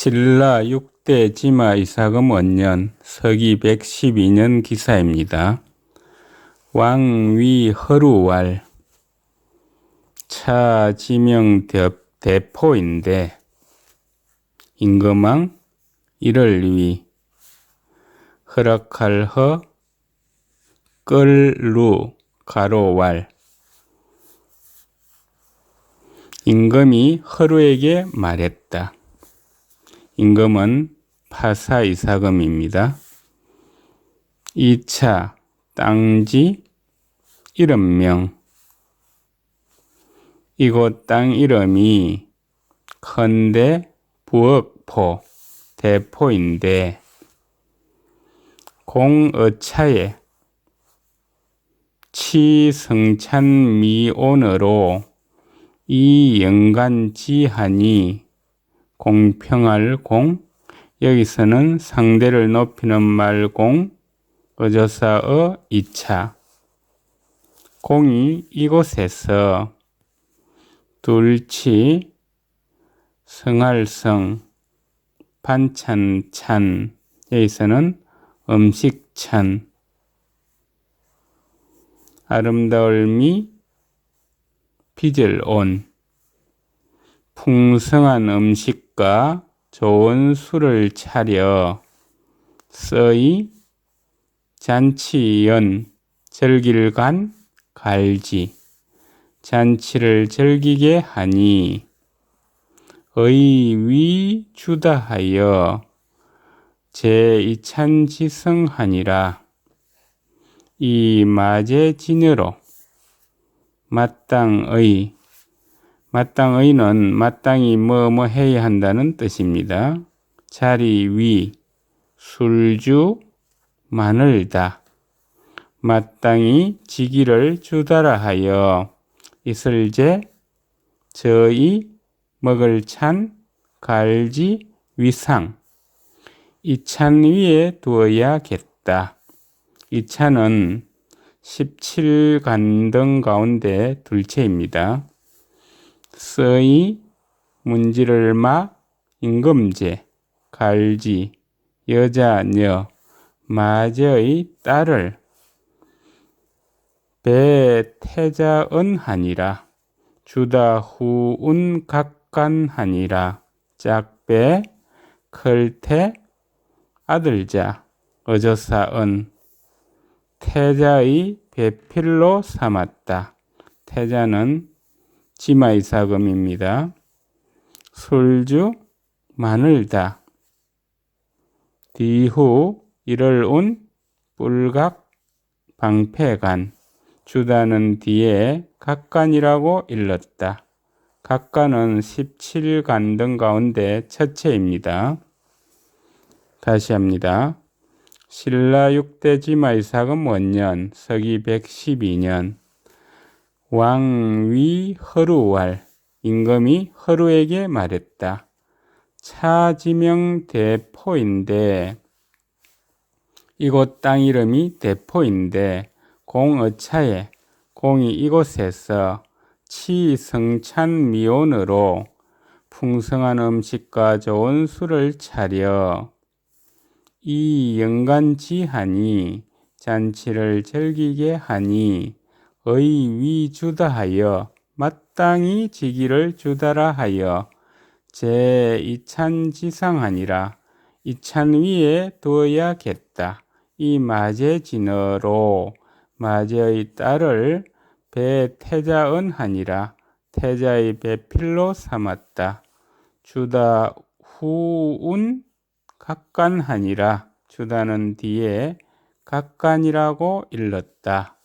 신라 6대 지마 이사금 원년 서기 112년 기사입니다. 왕위 허루왈 차 지명 대- 대포인데 임금왕 이를 위 허락할 허 끌루 가로왈 임금이 허루에게 말했다. 임금은 파사 이사금입니다. 2차 땅지 이름명 이곳 땅 이름이 컨대 부엌포 대포인데 공어차에 치성찬 미온으로 이 영간지하니 공평할 공 여기서는 상대를 높이는 말 공 어조사의 2차. 공이 이곳에서 둘치 성할성 반찬찬 여기서는 음식찬. 아름다울미 빚을 온 풍성한 음식과 좋은 술을 차려. 써이 잔치연 절길간 갈지. 잔치를 즐기게 하니. 의위 주다하여 제 이찬지성하니라. 이 마제 진여로 마땅의 마땅의는 마땅히 뭐뭐 해야 한다는 뜻입니다. 자리 위 술주 마늘다 마땅히 지기를 주다라 하여 이슬제 저이 먹을 찬 갈지 위상 이 찬 위에 두어야겠다. 이 찬은 17간등 가운데 둘째입니다. 서이 문지를 마 임금제 갈지 여자녀 마제의 딸을 배태자은하니라 주다 후운 각간하니라 짝배 클태 아들자 어저사은 태자의 배필로 삼았다. 태자는 지마이사금입니다. 술주 마늘다. 뒤후 이를 운 뿔각 방패간 주다는 뒤에 각간이라고 일렀다. 각간은 17간등 가운데 첫째입니다. 다시 합니다. 신라 6대 지마이사금 원년 서기 112년 왕위 허루왈 임금이 허루에게 말했다. 차지명 대포인데 이곳 땅 이름이 대포인데 공어차에 공이 이곳에서 치성찬 미온으로 풍성한 음식과 좋은 술을 차려 이 영간지하니 잔치를 즐기게 하니 의위 주다하여 마땅히 지기를 주다라 하여 제 이찬 지상하니라 이찬 위에 두어야겠다. 이 마제 진어로 마제의 딸을 배 태자은 하니라 태자의 배필로 삼았다. 주다 후운 각간하니라 주다는 뒤에 각간이라고 일렀다.